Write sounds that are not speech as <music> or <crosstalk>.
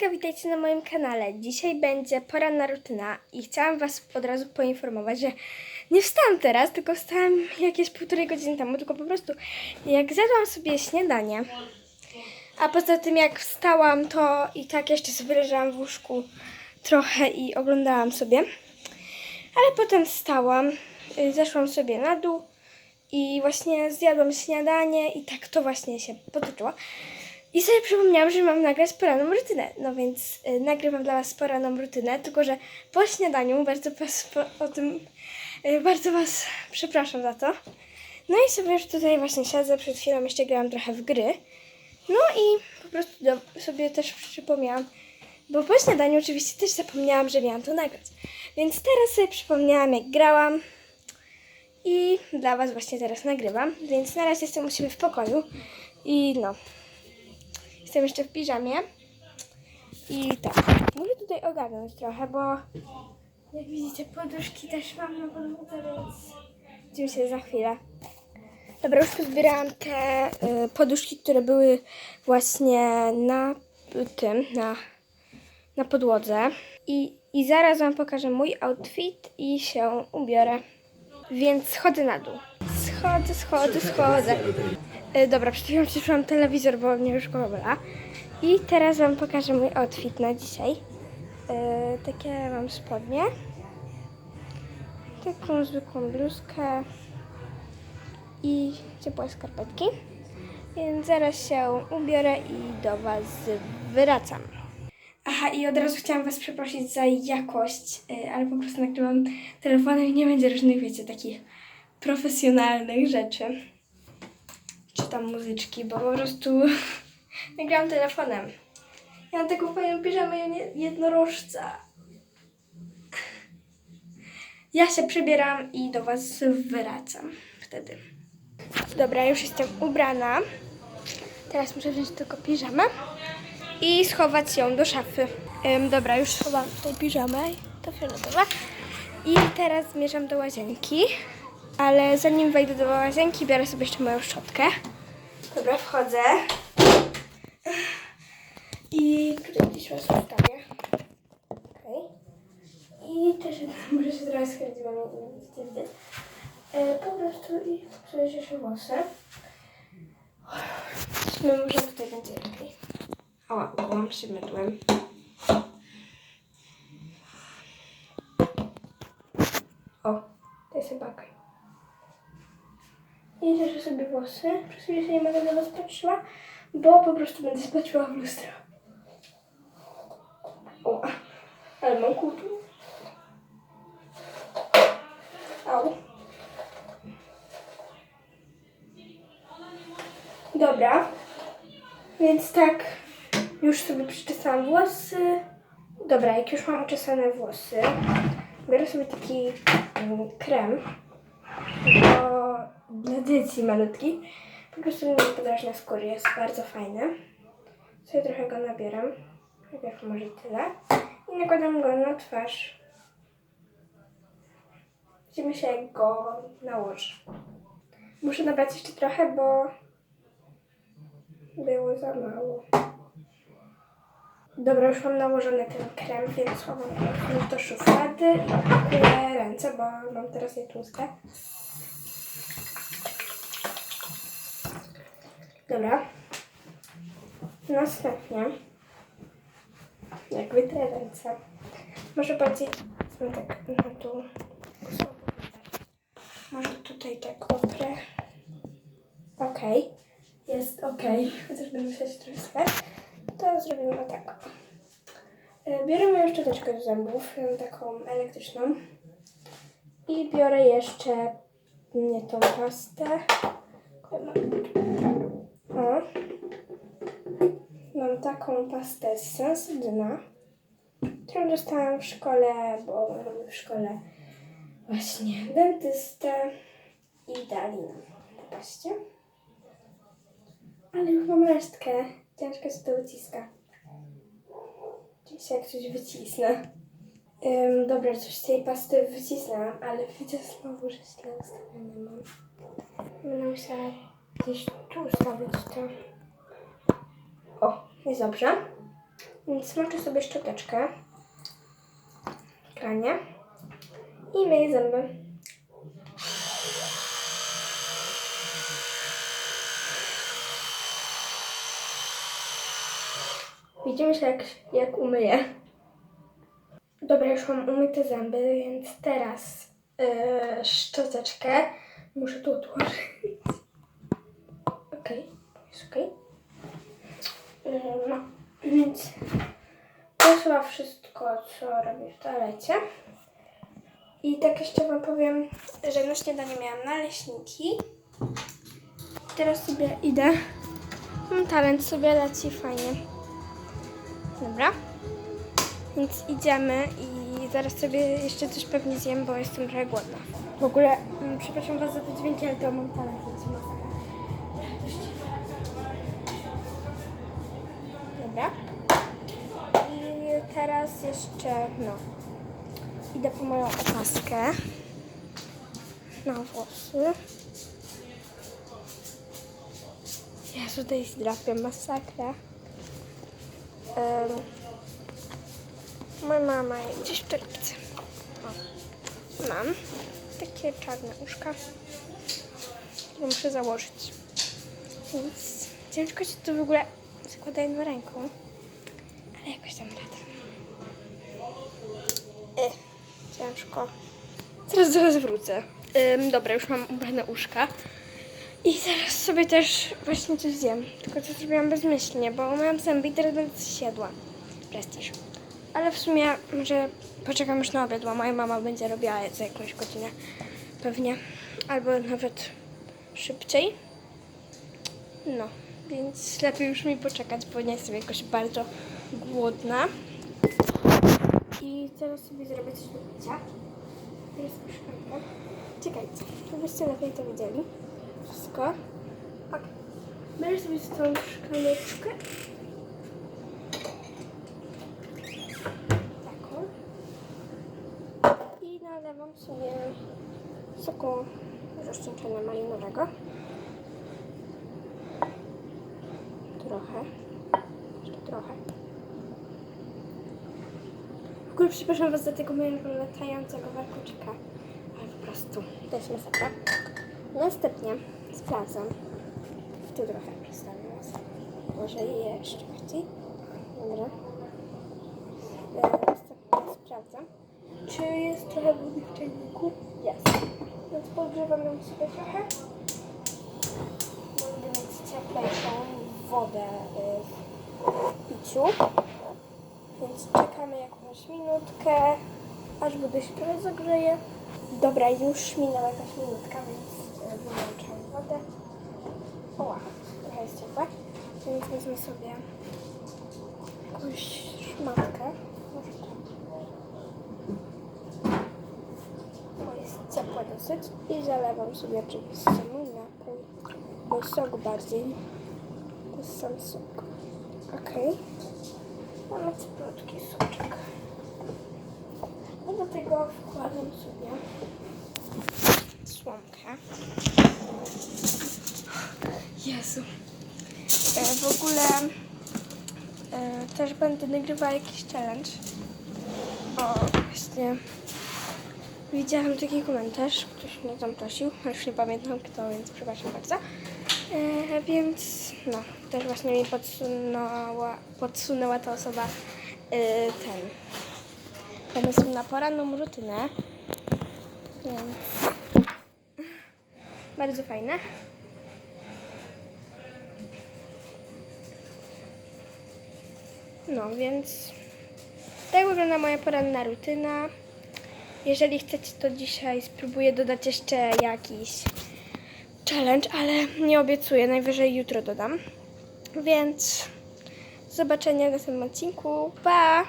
Witajcie na moim kanale. Dzisiaj będzie poranna rutyna i chciałam Was od razu poinformować, że nie wstałam teraz, tylko wstałam jakieś półtorej godziny temu, tylko po prostu jak zjadłam sobie śniadanie, a poza tym jak wstałam, to i tak jeszcze sobie leżałam w łóżku trochę i oglądałam sobie, ale potem wstałam, y, zeszłam sobie na dół i właśnie zjadłam śniadanie i tak to właśnie się potoczyło. I sobie przypomniałam, że mam nagrać poranną rutynę. No więc y, nagrywam dla Was poranną rutynę, tylko że po śniadaniu bardzo was po, o tym y, bardzo Was przepraszam za to. No i sobie już tutaj właśnie siedzę, przed chwilą jeszcze grałam trochę w gry. No i po prostu do, sobie też przypomniałam, bo po śniadaniu oczywiście też zapomniałam, że miałam to nagrać. Więc teraz sobie przypomniałam, jak grałam i dla Was właśnie teraz nagrywam. Więc na razie jestem u siebie w pokoju i no, Jestem jeszcze w piżamie. I tak, muszę tutaj ogarnąć trochę, bo jak widzicie poduszki też mam na podłodze, więc widzimy się za chwilę. Dobra, już pozbierałam te y, poduszki, które były właśnie na tym, na, na podłodze. I, I zaraz Wam pokażę mój outfit i się ubiorę. Więc schodzę na dół. Schodzę, schodzę, schodzę. E, dobra, przed chwilą przyszłam telewizor, bo mnie już głowa. I teraz Wam pokażę mój outfit na dzisiaj. E, takie mam spodnie. Taką zwykłą bluzkę. I ciepłe skarpetki. Więc zaraz się ubiorę i do Was wracam. Aha, i od razu chciałam Was przeprosić za jakość, e, ale po prostu nagrywam telefonem i nie będzie różnych, wiecie, takich profesjonalnych rzeczy czy tam muzyczki, bo po prostu <laughs> nagrałam telefonem. Ja mam taką fajną piżamę jedno- jednorożca. Ja się przebieram i do Was wracam wtedy. Dobra, już jestem ubrana. Teraz muszę wziąć tylko piżamę i schować ją do szafy. Ym, dobra, już schowałam tutaj piżamę, to fioletowe. I teraz zmierzam do łazienki. Ale zanim wejdę do łazienki, biorę sobie jeszcze moją szczotkę. Dobra, wchodzę. I tutaj gdzieś was ustawię. Okej. I też muszę się trochę schylić, bo nie widzicie. E, po prostu i czuję się włosy. My może tutaj będzie lepiej. Ała, głową się mydłem. O, to jest chyba okej. I cieszę sobie włosy. Przez chwilę się nie będę na was patrzyła, bo po prostu będę spatrzyła w lustro. O, ale mam kutu. Au. Dobra. Więc tak, już sobie przyczesałam włosy. Dobra, jak już mam uczesane włosy, biorę sobie taki mm, krem dzieci malutki. Po prostu nie podaż na skóry, jest bardzo fajny. Sobie trochę go nabieram. Najpierw może tyle. I nakładam go na twarz. Widzimy się jak go nałożę. Muszę nabrać jeszcze trochę, bo było za mało. Dobra, już mam nałożony ten krem, więc chowam do szuflady i ręce, bo mam teraz je tłuste. Dobra. Następnie, jak wytrę ręce, może bardziej no tak na tu. Może tutaj tak oprę. Okej. Jest okej. Chociaż będę się trochę. To zrobimy tak. E, Biorę moją szczoteczkę do zębów, ją taką elektryczną. I biorę jeszcze nie tą pastę. O. Mam taką pastę z Sensodyna, którą dostałam w szkole, bo mamy w szkole właśnie dentystę i dali nam paście. Ale już mam resztkę. Ciężko się to wyciska. Oczywiście jak coś wycisnę. Dobra, coś z tej pasty wycisnęłam, ale widzę znowu, że źle ustawione mam. Będę musiała gdzieś tu ustawić to. O, jest dobrze. Więc smoczę sobie szczoteczkę kranie i myję zęby. Widzimy się jak, jak umyję. Dobra, już mam umyte zęby, więc teraz yy, szczoteczkę muszę tu odłożyć. Okej, jest okej. Yy, no, więc to chyba wszystko, co robię w toalecie. I tak jeszcze Wam powiem, że na śniadanie miałam naleśniki. Teraz sobie idę. Mam talent, sobie leci fajnie. Dobra. Więc idziemy i zaraz sobie jeszcze coś pewnie zjem, bo jestem trochę głodna. W ogóle, mm, przepraszam Was za te dźwięki, ale to mam talent, teraz jeszcze, no, idę po moją opaskę na włosy. Jezu, tutaj zdrapię masakra. Um, moja mama gdzieś w. O, Mam takie czarne uszka, muszę założyć. Więc ciężko się to w ogóle zakłada jedną ręką, ciężko. Teraz zaraz wrócę. Ym, dobra, już mam ubrane uszka. I teraz sobie też właśnie coś zjem. Tylko to zrobiłam bezmyślnie, bo miałam zęby i teraz będę siadła. Prestiż. Ale w sumie może poczekam już na obiad, bo moja mama będzie robiła za jakąś godzinę. Pewnie. Albo nawet szybciej. No, więc lepiej już mi poczekać, bo nie jestem jakoś bardzo głodna. I teraz sobie zrobię coś do picia. Teraz szklankę. Czekajcie, żebyście lepiej to widzieli. Wszystko. Ok. Biorę sobie z tą szklaneczkę. Taką. I nalewam sobie soku rozcieńczenia malinowego. Trochę. Jeszcze trochę. Ogóle przepraszam Was za tego mojego latającego warkoczyka. Ale po prostu to jest masakra. Następnie sprawdzam. Tu trochę przedstawię Was. Może jeszcze bardziej. Dobra. E, Następnie sprawdzam, czy jest trochę wody w czajniku. Jest. Więc podgrzewam ją sobie trochę. Będę mieć cieplejszą wodę e, w piciu. Czekamy jakąś minutkę, aż woda się trochę zagrzeje. Dobra, już minęła jakaś minutka, więc e, wyłączam wodę. Oła, trochę jest ciepła. Więc wezmę sobie jakąś szmatkę. Bo jest ciepła dosyć. I zalewam sobie oczywiście mój napój. Sok bardziej. To jest sam sok. Okej. Mamy cieplutki soczek. I do tego wkładam sobie słomkę. Jezu. E, w ogóle e, też będę nagrywała jakiś challenge. O, właśnie. Widziałam taki komentarz, ktoś mnie tam prosił, już nie pamiętam kto, więc przepraszam bardzo. E, więc no, też właśnie mi podsunęła, podsunęła ta osoba e, ten pomysł na poranną rutynę. Więc bardzo fajne. No więc tak wygląda moja poranna rutyna. Jeżeli chcecie, to dzisiaj spróbuję dodać jeszcze jakiś challenge, ale nie obiecuję, najwyżej jutro dodam. Więc zobaczenia w następnym odcinku. Pa!